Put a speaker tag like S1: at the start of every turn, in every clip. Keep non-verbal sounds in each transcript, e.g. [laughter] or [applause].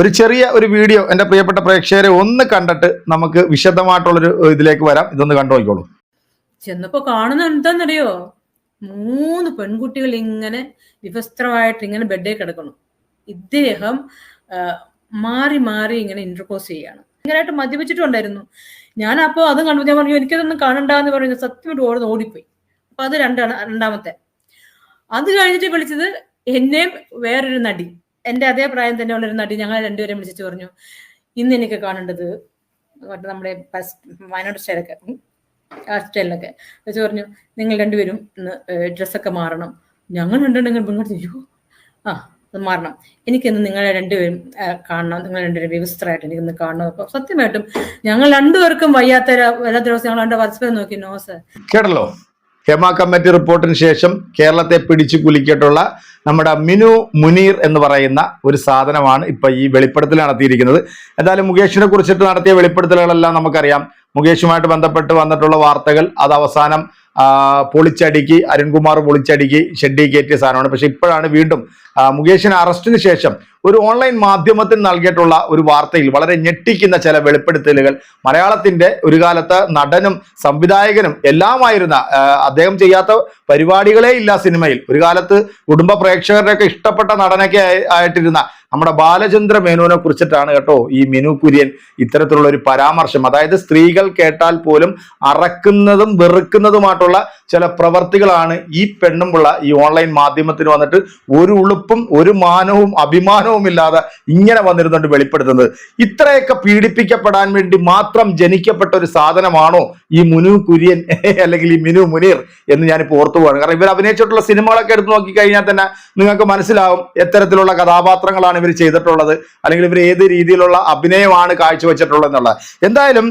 S1: ഒരു ചെറിയ ഒരു വീഡിയോ എന്റെ പ്രിയപ്പെട്ട പ്രേക്ഷകരെ ഒന്ന് കണ്ടിട്ട് നമുക്ക് വിശദമായിട്ടുള്ളൊരു ഇതിലേക്ക് വരാം. ഇതൊന്ന് കണ്ടു നോക്കിക്കോളൂ
S2: ചെന്നപ്പോ കാണുന്ന മൂന്ന് പെൺകുട്ടികൾ ഇങ്ങനെ വിവസ്ത്രമായിട്ട് ഇങ്ങനെ ബെഡേ കിടക്കണം ഇദ്ദേഹം മാറി മാറി ഇങ്ങനെ ഇന്റർപോസ് ചെയ്യാണ് ഭയങ്കരമായിട്ട് മദ്യപിച്ചിട്ടുണ്ടായിരുന്നു. ഞാൻ അപ്പോൾ അത് കണ്ടു ഞാൻ പറഞ്ഞു എനിക്കതൊന്നും കാണണ്ടെന്ന് പറഞ്ഞു സത്യമായിട്ട് ഓടുന്ന ഓടിപ്പോയി. അപ്പൊ അത് രണ്ടാണ് രണ്ടാമത്തെ. അത് കഴിഞ്ഞിട്ട് വിളിച്ചത് എന്നെയും വേറൊരു നടി. എന്റെ അതേ പ്രായം തന്നെ ഉള്ളൊരു നടി ഞങ്ങൾ രണ്ടുപേരും വിളിച്ചിട്ട് പറഞ്ഞു ഇന്ന് എനിക്ക് കാണേണ്ടത് നമ്മുടെ വയനാട് സ്റ്റൈലൊക്കെ ആ സ്റ്റൈലിലൊക്കെ. വെച്ച് പറഞ്ഞു നിങ്ങൾ രണ്ടുപേരും ഇന്ന് ഡ്രസ്സൊക്കെ മാറണം. ഞങ്ങൾ രണ്ടുണ്ടെങ്കിൽ ഇങ്ങോട്ട് ചെയ്യൂ ആ മാറണം. എനിക്കിന്ന് നിങ്ങളെ രണ്ടുപേരും കാണണം നിങ്ങൾ രണ്ടുപേരും വ്യവസ്ഥരായിട്ട് എനിക്കിന്ന് കാണണം. അപ്പൊ സത്യമായിട്ടും ഞങ്ങൾ രണ്ടുപേർക്കും വയ്യാത്ത വല്ലാത്ത ദിവസം ഞങ്ങൾ രണ്ട് നോക്കി നോ സർ.
S1: കേട്ടല്ലോ? ഹേമ കമ്മിറ്റി റിപ്പോർട്ടിന് ശേഷം കേരളത്തെ പിടിച്ചു കുലുക്കിയിട്ടുള്ള നമ്മുടെ മിനു മുനീർ എന്ന് പറയുന്ന ഒരു സാധനമാണ് ഇപ്പൊ ഈ വെളിപ്പെടുത്തൽ നടത്തിയിരിക്കുന്നത്. എന്തായാലും മുകേഷിനെ കുറിച്ചിട്ട് നടത്തിയ വെളിപ്പെടുത്തലുകളെല്ലാം നമുക്കറിയാം. മുകേഷുമായിട്ട് ബന്ധപ്പെട്ട് വന്നിട്ടുള്ള വാർത്തകൾ അത് അവസാനം പൊളിച്ചടുക്കി അരുൺകുമാർ പൊളിച്ചടുക്കി ഷെഡി കയറ്റിയ സാധനമാണ്. പക്ഷെ ഇപ്പോഴാണ് വീണ്ടും മുകേഷിന് അറസ്റ്റിന് ശേഷം ഒരു ഓൺലൈൻ മാധ്യമത്തിന് നൽകിയിട്ടുള്ള ഒരു വാർത്തയിൽ വളരെ ഞെട്ടിക്കുന്ന ചില വെളിപ്പെടുത്തലുകൾ. മലയാളത്തിന്റെ ഒരു കാലത്ത് നടനും സംവിധായകനും എല്ലാമായിരുന്ന അദ്ദേഹം ചെയ്യാത്ത പരിപാടികളേ ഇല്ല സിനിമയിൽ. ഒരു കാലത്ത് കുടുംബ പ്രേക്ഷകരുടെയൊക്കെ ഇഷ്ടപ്പെട്ട നടനൊക്കെ ആയിട്ടിരുന്ന നമ്മുടെ ബാലചന്ദ്ര മേനോനെ കുറിച്ചിട്ടാണ് കേട്ടോ ഈ മിനു കുര്യൻ ഇത്തരത്തിലുള്ള ഒരു പരാമർശം. അതായത് സ്ത്രീകൾ കേട്ടാൽ പോലും അറക്കുന്നതും വെറുക്കുന്നതുമായിട്ടുള്ള ചില പ്രവർത്തികളാണ് ഈ പെണ്ണുമ്പുള്ള ഈ ഓൺലൈൻ മാധ്യമത്തിന് വന്നിട്ട് ഒരു ഉളുപ്പും ഒരു മാനവും അഭിമാനവും ഇല്ലാതെ ഇങ്ങനെ വന്നിരുന്നുണ്ട് വെളിപ്പെടുത്തുന്നത്. ഇത്രയൊക്കെ പീഡിപ്പിക്കപ്പെടാൻ വേണ്ടി മാത്രം ജനിക്കപ്പെട്ട ഒരു സാധനമാണോ ഈ മുനു കുര്യൻ [laughs] അല്ലെങ്കിൽ ഈ മിനു മുനീർ എന്ന് ഞാനിപ്പോൾ ഓർത്തു പോവാണ്. കാരണം ഇവർ അഭിനയിച്ചിട്ടുള്ള സിനിമകളൊക്കെ എടുത്ത് നോക്കിക്കഴിഞ്ഞാൽ തന്നെ നിങ്ങൾക്ക് മനസ്സിലാവും എത്തരത്തിലുള്ള കഥാപാത്രങ്ങളാണ് ഇവർ ചെയ്തിട്ടുള്ളത് അല്ലെങ്കിൽ ഇവർ ഏത് രീതിയിലുള്ള അഭിനയമാണ് കാഴ്ചവെച്ചിട്ടുള്ളത് എന്നുള്ളത് എന്തായാലും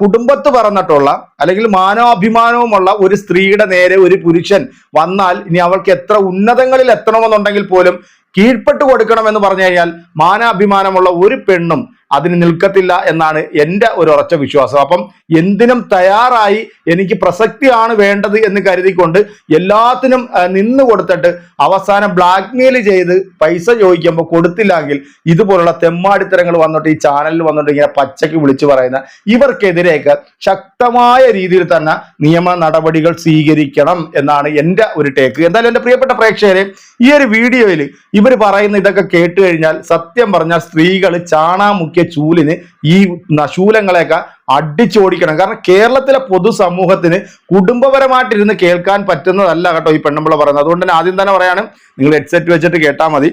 S1: കുടുംബത്ത് പറഞ്ഞിട്ടുള്ള അല്ലെങ്കിൽ മാനവാഭിമാനവുമുള്ള ഒരു സ്ത്രീയുടെ നേരെ ഒരു പുരുഷൻ വന്നാൽ ഇനി അവൾക്ക് എത്ര ഉന്നതങ്ങളിൽ എത്തണമെന്നുണ്ടെങ്കിൽ പോലും കീഴ്പ്പെട്ട് കൊടുക്കണമെന്ന് പറഞ്ഞു കഴിഞ്ഞാൽ മാനാഭിമാനമുള്ള ഒരു പെണ്ണും അതിന് നിൽക്കത്തില്ല എന്നാണ് എന്റെ ഒരു ഉറച്ച വിശ്വാസം. അപ്പം എന്തിനും തയ്യാറായി എനിക്ക് പ്രസക്തിയാണ് വേണ്ടത് എന്ന് കരുതിക്കൊണ്ട് എല്ലാത്തിനും നിന്ന് കൊടുത്തിട്ട് അവസാനം ബ്ലാക്ക് മെയിൽ ചെയ്ത് പൈസ ചോദിക്കുമ്പോൾ കൊടുത്തില്ലെങ്കിൽ ഇതുപോലുള്ള തെമ്മാടിത്തരങ്ങൾ വന്നിട്ട് ഈ ചാനലിൽ വന്നിട്ട് ഇങ്ങനെ പച്ചയ്ക്ക് വിളിച്ചു പറയുന്ന ഇവർക്കെതിരെയൊക്കെ ശക്തമായ രീതിയിൽ തന്നെ നിയമ നടപടികൾ സ്വീകരിക്കണം എന്നാണ് എന്റെ ഒരു ടേക്ക് എന്തായാലും എന്റെ പ്രിയപ്പെട്ട പ്രേക്ഷകരെ ഈ ഒരു വീഡിയോയിൽ ഇവർ പറയുന്ന ഇതൊക്കെ കേട്ട് കഴിഞ്ഞാൽ സത്യം പറഞ്ഞാൽ സ്ത്രീകൾ ചാണാമുക്കിയ ചൂലിന് ഈ ശൂലങ്ങളെയൊക്കെ അടിച്ചോടിക്കണം കാരണം കേരളത്തിലെ പൊതുസമൂഹത്തിന് കുടുംബപരമായിട്ടിരുന്ന് കേൾക്കാൻ പറ്റുന്നതല്ല കേട്ടോ ഈ പെണ്ണുമ്പിള പറയുന്നത്. അതുകൊണ്ട് തന്നെ ആദ്യം തന്നെ പറയാണ് നിങ്ങൾ ഹെഡ്സെറ്റ് വെച്ചിട്ട് കേട്ടാൽ മതി.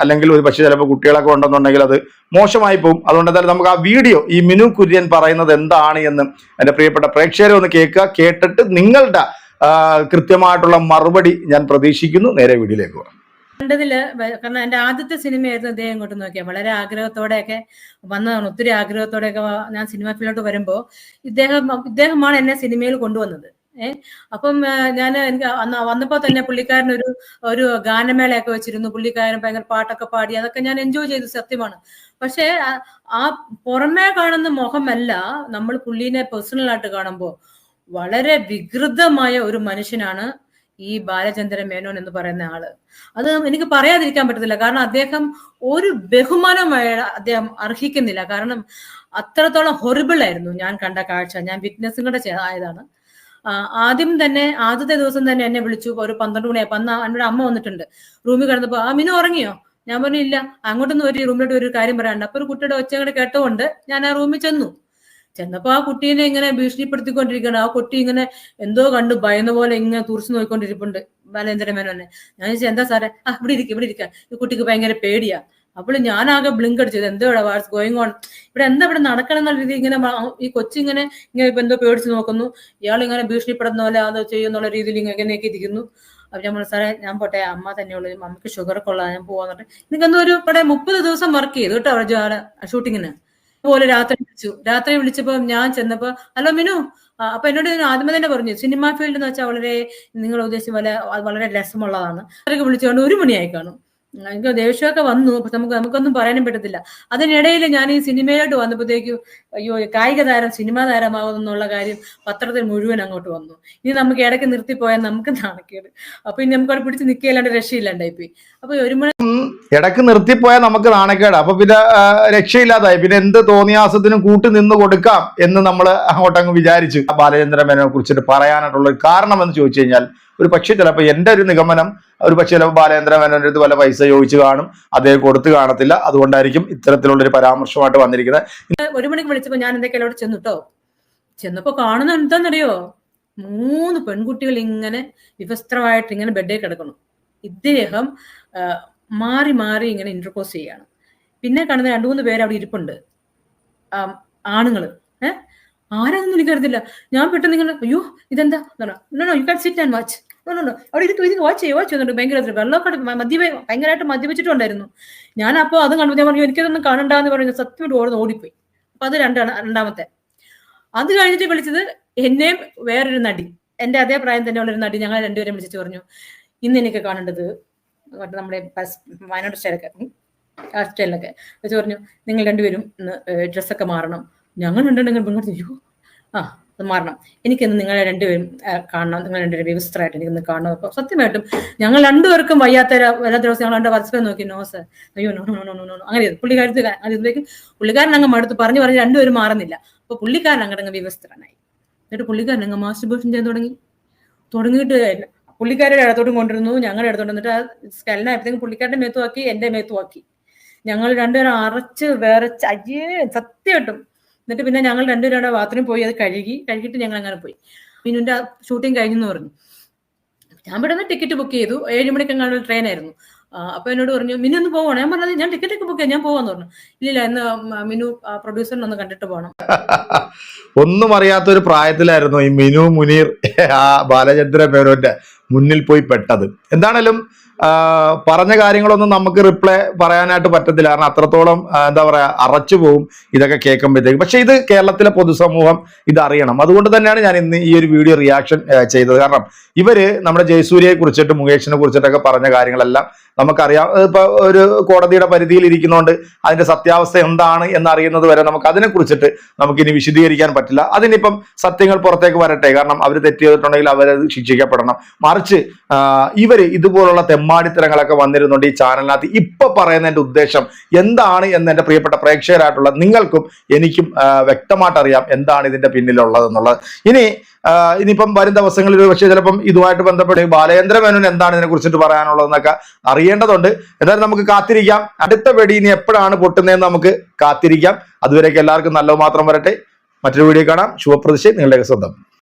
S1: അല്ലെങ്കിൽ ഒരു പക്ഷേ ചിലപ്പോൾ കുട്ടികളൊക്കെ ഉണ്ടെന്നുണ്ടെങ്കിൽ അത് മോശമായി പോകും അതുകൊണ്ട് തന്നെ നമുക്ക് ആ വീഡിയോ ഈ മിനു കുര്യൻ പറയുന്നത് എന്താണ് എന്ന് എന്റെ പ്രിയപ്പെട്ട പ്രേക്ഷകരെ ഒന്ന് കേൾക്കുക. കേട്ടിട്ട് നിങ്ങളുടെ കൃത്യമായിട്ടുള്ള മറുപടി ഞാൻ പ്രതീക്ഷിക്കുന്നു. നേരെ വീഡിയോയിലേക്ക് പോകാം.
S2: കണ്ടതിൽ കാരണം എന്റെ ആദ്യത്തെ സിനിമയായിരുന്നു ഇദ്ദേഹം ഇങ്ങോട്ട് നോക്കിയാൽ വളരെ ആഗ്രഹത്തോടെയൊക്കെ വന്നതാണ്. ഒത്തിരി ആഗ്രഹത്തോടെയൊക്കെ ഞാൻ സിനിമ ഫീൽഡിലോട്ട് വരുമ്പോ ഇദ്ദേഹം ഇദ്ദേഹമാണ് എന്നെ സിനിമയിൽ കൊണ്ടുവന്നത്. ഏഹ് അപ്പം ഞാൻ എനിക്ക് അന്ന് വന്നപ്പോ തന്നെ പുള്ളിക്കാരൻ ഒരു ഒരു ഗാനമേളയൊക്കെ വെച്ചിരുന്നു. പുള്ളിക്കാരൻ ഭയങ്കര പാട്ടൊക്കെ പാടി അതൊക്കെ ഞാൻ എൻജോയ് ചെയ്തു സത്യമാണ്. പക്ഷേ ആ പുറമേ കാണുന്ന മുഖമല്ല നമ്മൾ പുള്ളീനെ പേഴ്സണലായിട്ട് കാണുമ്പോൾ വളരെ വികൃതമായ ഒരു മനുഷ്യനാണ് ഈ ബാലചന്ദ്രൻ മേനോൻ എന്ന് പറയുന്ന ആൾ. അത് എനിക്ക് പറയാതിരിക്കാൻ പറ്റത്തില്ല. കാരണം അദ്ദേഹം ഒരു ബഹുമാനമായ അദ്ദേഹം അർഹിക്കുന്നില്ല. കാരണം അത്രത്തോളം ഹൊറിബിൾ ആയിരുന്നു ഞാൻ കണ്ട കാഴ്ച. ഞാൻ ചെ- ആയതാണ്. ആദ്യം തന്നെ ആദ്യത്തെ ദിവസം തന്നെ എന്നെ വിളിച്ചു. ഒരു പന്ത്രണ്ട് മണിയായപ്പോ അന്ന് എന്നോട് അമ്മ വന്നിട്ടുണ്ട്. റൂമിൽ കിടന്നപ്പോ ആ മിനു ഉറങ്ങിയോ? ഞാൻ പറഞ്ഞില്ല അങ്ങോട്ടൊന്നും ഒരു റൂമിലോട്ട് ഒരു കാര്യം പറയാനുണ്ട് അപ്പൊ ഒരു കുട്ടിയുടെ ഒച്ച കൂടെ കേട്ടുകൊണ്ട് ഞാൻ ആ റൂമിൽ ചെന്നു. ചെന്നപ്പോ ആ കുട്ടീനെ ഇങ്ങനെ ഭീഷണിപ്പെടുത്തിക്കൊണ്ടിരിക്കുകയാണ് ആ കുട്ടി ഇങ്ങനെ എന്തോ കണ്ടു ഭയന്ന പോലെ ഇങ്ങനെ തുറച്ചു നോക്കിക്കൊണ്ടിരിപ്പുണ്ട്. ബാലേന്ദ്ര മേനോനെ. ഞാൻ ചോദിച്ചു എന്താ സാറേ? ആ ഇവിടെ ഇരിക്കുക ഇവിടെ ഇരിക്കുക ഈ കുട്ടിക്ക് ഭയങ്കര പേടിയാ. അപ്പോൾ ഞാനാകെ ബ്ലിങ്ക് അടിച്ചത്. എന്തോ ഇവിടെ വാട്സ് ഗോയിങ് ഓൺ ഇവിടെ എന്താ ഇവിടെ നടക്കണം എന്നുള്ള രീതി ഇങ്ങനെ ഈ കൊച്ചിങ്ങനെ ഇങ്ങനെ ഇപ്പൊ എന്തോ പേടിച്ച് നോക്കുന്നു. ഇയാൾ ഇങ്ങനെ ഭീഷണിപ്പെടുന്ന പോലെ അത് ചെയ്യുന്നുള്ള രീതിയിൽ ഇങ്ങനെയൊക്കെ ഇരിക്കുന്നു. അപ്പൊ ഞാൻ സാറേ ഞാൻ പോട്ടെ. അമ്മ തന്നെയുള്ളൂ അമ്മയ്ക്ക് ഷുഗർ കൊള്ളാം ഞാൻ പോവാന്നിട്ട് എനിക്ക് എന്തോ ഒരു ഇവിടെ മുപ്പത് ദിവസം വർക്ക് ചെയ്തു കേട്ടോ ഷൂട്ടിങ്ങിന് പോലെ രാത്രി വിളിച്ചു. രാത്രി വിളിച്ചപ്പോ ഞാൻ ചെന്നപ്പോ ഹലോ മിനു അപ്പൊ എന്നോട് ആദ്യമേ തന്നെ പറഞ്ഞു സിനിമാ ഫീൽഡ് എന്ന് വെച്ചാൽ വളരെ നിങ്ങൾ ഉദ്ദേശിച്ച പോലെ വളരെ രസമുള്ളതാണ്. അത്രയ്ക്ക് വിളിച്ചുകൊണ്ട് ഒരു മണിയായി കാണും. എനിക്ക് ദേഷ്യമൊക്കെ വന്നു. പക്ഷെ നമുക്ക് നമുക്കൊന്നും പറയാനും പറ്റത്തില്ല. അതിനിടയിൽ ഞാൻ ഈ സിനിമയിലോട്ട് വന്നപ്പോഴത്തേക്കും അയ്യോ കായിക താരം സിനിമാ താരമാകുന്നുള്ള കാര്യം പത്രത്തിൽ മുഴുവൻ അങ്ങോട്ട് വന്നു. ഇനി നമുക്ക് ഇടയ്ക്ക് നിർത്തിപ്പോയാൽ നമുക്ക് നാണക്കേട്. അപ്പൊ ഇനി നമുക്ക് അവിടെ പിടിച്ച് നിൽക്കുകയല്ലാണ്ട് രക്ഷയില്ലാണ്ടായിപ്പോയി അപ്പൊ ഒരു മണി
S1: ഇടയ്ക്ക് നിർത്തിപ്പോയാൽ നമുക്ക് നാണക്കേട്. അപ്പൊ പിന്നെ രക്ഷയില്ലാതായി. പിന്നെ എന്ത് തോന്നിയാസത്തിനും കൂട്ടി നിന്ന് കൊടുക്കാം എന്ന് നമ്മൾ അങ്ങോട്ടങ്ങ് വിചാരിച്ചു ബാലചന്ദ്രമേനെ കുറിച്ചിട്ട് പറയാനായിട്ടുള്ള ഒരു കാരണം എന്ന് ചോദിച്ചു കഴിഞ്ഞാൽ ഒരു പക്ഷേ ചിലപ്പോൾ എന്റെ ഒരു നിഗമനം ഒരു പക്ഷേ ചിലപ്പോൾ ബാലേന്ദ്ര മേനോന്റെ അടുത്ത് വല്ല പൈസ ചോദിച്ചു കാണും അദ്ദേഹം കൊടുത്തു കാണത്തില്ല. അതുകൊണ്ടായിരിക്കും ഇത്തരത്തിലുള്ള ഒരു പരാമർശമായിട്ട് വന്നിരിക്കുന്നത്
S2: ഒരു മണിക്ക് വിളിച്ചപ്പോ ഞാൻ എന്റെ അവിടെ ചെന്നു കേട്ടോ ചെന്നപ്പോ കാണുന്ന എന്താണെന്നറിയോ? മൂന്ന് പെൺകുട്ടികൾ ഇങ്ങനെ വിവസ്ത്രമായിട്ട് ഇങ്ങനെ ബെഡേ കിടക്കണം ഇദ്ദേഹം മാറി മാറി ഇങ്ങനെ ഇന്റർകോസ് ചെയ്യാണ് പിന്നെ കാണുന്ന രണ്ടു മൂന്ന് പേര് അവിടെ ഇരിപ്പുണ്ട്. ആണുങ്ങൾ ഏഹ് ആരാണെന്ന് എനിക്കറിയത്തില്ല ഞാൻ പെട്ടെന്ന് ഇങ്ങനെ അയ്യോ ഇതെന്താ? You can sit and watch അവിടെ ഇരിക്കും ഇത് വാച്ച് ചെയ്യും വാച്ച് ചെയ്യുന്നുണ്ട് ഭയങ്കര വെള്ളമൊക്കെ മദ്യപ ഭയങ്കരമായിട്ട് മദ്യപിച്ചിട്ടുണ്ടായിരുന്നു. ഞാൻ അപ്പോൾ അത് കണ്ടു ഞാൻ പറഞ്ഞു എനിക്കതൊന്നും കാണണ്ടെന്ന് പറഞ്ഞു സത്യം ഓടുന്നു ഓടിപ്പോയി. അപ്പൊ അത് രണ്ടാണ് രണ്ടാമത്തെ. അത് കഴിഞ്ഞിട്ട് വിളിച്ചത് എന്നെയും വേറൊരു നടി എന്റെ അതേ പ്രായം തന്നെ ഉള്ളൊരു നടി ഞങ്ങൾ രണ്ടുപേരും വിളിച്ചിട്ട് പറഞ്ഞു ഇന്ന് എനിക്ക് കാണേണ്ടത് നമ്മുടെ വയനാട് സ്റ്റൈലൊക്കെ ആ സ്റ്റൈലൊക്കെ. വെച്ച് പറഞ്ഞു നിങ്ങൾ രണ്ടുപേരും ഡ്രസ്സൊക്കെ മാറണം. ഞങ്ങൾ ഉണ്ടെങ്കിൽ നിങ്ങൾ അയ്യോ ആ അത് മാറണം. എനിക്കിന്ന് നിങ്ങളെ രണ്ടുപേരും കാണണം. നിങ്ങൾ രണ്ടുപേരും വ്യവസ്ഥരായിട്ട് എനിക്കിന്ന് കാണണം. അപ്പോൾ സത്യമായിട്ടും ഞങ്ങൾ രണ്ടുപേർക്കും വയ്യാത്ത വല്ലാത്ത ദിവസം ഞങ്ങൾ രണ്ട് പരസ്പരം നോക്കി നോ സർ. അയ്യോ no no no no no അങ്ങനെ പുള്ളിക്കാരത്ത് ഇതിലേക്ക് പുള്ളിക്കാരൻ അങ്ങ് മടുത്ത് പറഞ്ഞു പറഞ്ഞ് രണ്ടുപേരും മാറുന്നില്ല. അപ്പൊ പുള്ളിക്കാരൻ അങ്ങോട്ട് അങ്ങ് വ്യവസ്ഥനായി എന്നിട്ട് പുള്ളിക്കാരൻ അങ്ങ് മാസ്റ്റർബേഷൻ ചെയ്യാൻ തുടങ്ങി. തുടങ്ങിയിട്ട് പുള്ളിക്കാരുടെ ഇടത്തോട്ടും കൊണ്ടിരുന്നു ഞങ്ങളുടെ ഇടത്തോട്ട് എന്നിട്ട് ആ സ്കലിനായപ്പോഴത്തേക്കും പുള്ളിക്കാരുടെ മേത്തുമാക്കി എന്റെ മേത്തുമാക്കി ഞങ്ങൾ രണ്ടുപേരും അരച്ച് വേറെ അയ്യേ സത്യമായിട്ടും എന്നിട്ട് പിന്നെ ഞങ്ങൾ രണ്ടുപേരും അവിടെ ബാത്റൂമിൽ പോയി അത് കഴുകി കഴുകിയിട്ട് ഞങ്ങൾ അങ്ങനെ പോയി. മിനുവിന്റെ ഷൂട്ടിംഗ് കഴിഞ്ഞെന്ന് പറഞ്ഞു. ഞാൻ ഇവിടെ ടിക്കറ്റ് ബുക്ക് ചെയ്തു. ഏഴ് ട്രെയിൻ ആയിരുന്നു. അപ്പൊ എന്നോട് പറഞ്ഞു മിനു ഒന്ന് പോകണം ഞാൻ പറഞ്ഞത് ഞാൻ ടിക്കറ്റ് ഒക്കെ ബുക്ക് ചെയ്യാം ഞാൻ പോവാന്ന് പറഞ്ഞു. ഇല്ലില്ല എന്ന് മിനു പ്രൊഡ്യൂസറിനെ ഒന്ന് കണ്ടിട്ട് പോകണം [laughs]
S1: ഒന്നും അറിയാത്ത ഒരു പ്രായത്തിലായിരുന്നു ഈ മിനു മുനീർ ആ ബാലചന്ദ്ര മേനോന്റെ മുന്നിൽ പോയി പെട്ടത്. എന്താണേലും പറഞ്ഞ കാര്യങ്ങളൊന്നും നമുക്ക് റിപ്ലൈ പറയാനായിട്ട് പറ്റത്തില്ല. കാരണം അത്രത്തോളം എന്താ പറയുക അറച്ചു പോകും ഇതൊക്കെ കേൾക്കുമ്പോഴത്തേക്ക്. പക്ഷെ ഇത് കേരളത്തിലെ പൊതുസമൂഹം ഇത് അറിയണം. അതുകൊണ്ട് തന്നെയാണ് ഞാൻ ഇന്ന് ഈ ഒരു വീഡിയോ റിയാക്ഷൻ ചെയ്തത്. കാരണം ഇവർ നമ്മുടെ ജയസൂര്യയെ കുറിച്ചിട്ട് മുകേഷിനെ കുറിച്ചിട്ടൊക്കെ പറഞ്ഞ കാര്യങ്ങളെല്ലാം നമുക്കറിയാം. ഇപ്പൊ ഒരു കോടതിയുടെ പരിധിയിൽ ഇരിക്കുന്നതുകൊണ്ട് അതിന്റെ സത്യാവസ്ഥ എന്താണ് എന്നറിയുന്നത് വരെ നമുക്ക് അതിനെ കുറിച്ചിട്ട് നമുക്കിനി വിശദീകരിക്കാൻ പറ്റില്ല. അതിനിപ്പം സത്യങ്ങൾ പുറത്തേക്ക് വരട്ടെ. കാരണം അവർ തെറ്റ് ചെയ്തിട്ടുണ്ടെങ്കിൽ അവരത് ശിക്ഷിക്കപ്പെടണം. മറിച്ച് ഇവർ ഇതുപോലുള്ള തെമ്മാടിത്തരങ്ങളൊക്കെ വന്നിരുന്നുണ്ട് ഈ ചാനലിനകത്ത് ഇപ്പൊ പറയുന്നതിന്റെ ഉദ്ദേശം എന്താണ് എന്ന് എന്റെ പ്രിയപ്പെട്ട പ്രേക്ഷകരായിട്ടുള്ള നിങ്ങൾക്കും എനിക്കും വ്യക്തമായിട്ട് അറിയാം എന്താണ് ഇതിന്റെ പിന്നിലുള്ളത് എന്നുള്ളത് ഇനി ഇനിയിപ്പം വരും ദിവസങ്ങളിൽ പക്ഷേ ചിലപ്പം ഇതുമായിട്ട് ബന്ധപ്പെട്ട് ബാലേന്ദ്ര മേനോൻ എന്താണ് ഇതിനെ കുറിച്ചിട്ട് പറയാനുള്ളതെന്നൊക്കെ അറിയേണ്ടതുണ്ട്. എന്തായാലും നമുക്ക് കാത്തിരിക്കാം. അടുത്ത വെടി ഇനി എപ്പോഴാണ് പൊട്ടുന്നതെന്ന് നമുക്ക് കാത്തിരിക്കാം. അതുവരേക്ക് എല്ലാവർക്കും നല്ലത് മാത്രം വരട്ടെ. മറ്റൊരു വീഡിയോ കാണാം. ശുഭപ്രതിഷ്ഠ നിങ്ങളുടെ സ്വന്തം.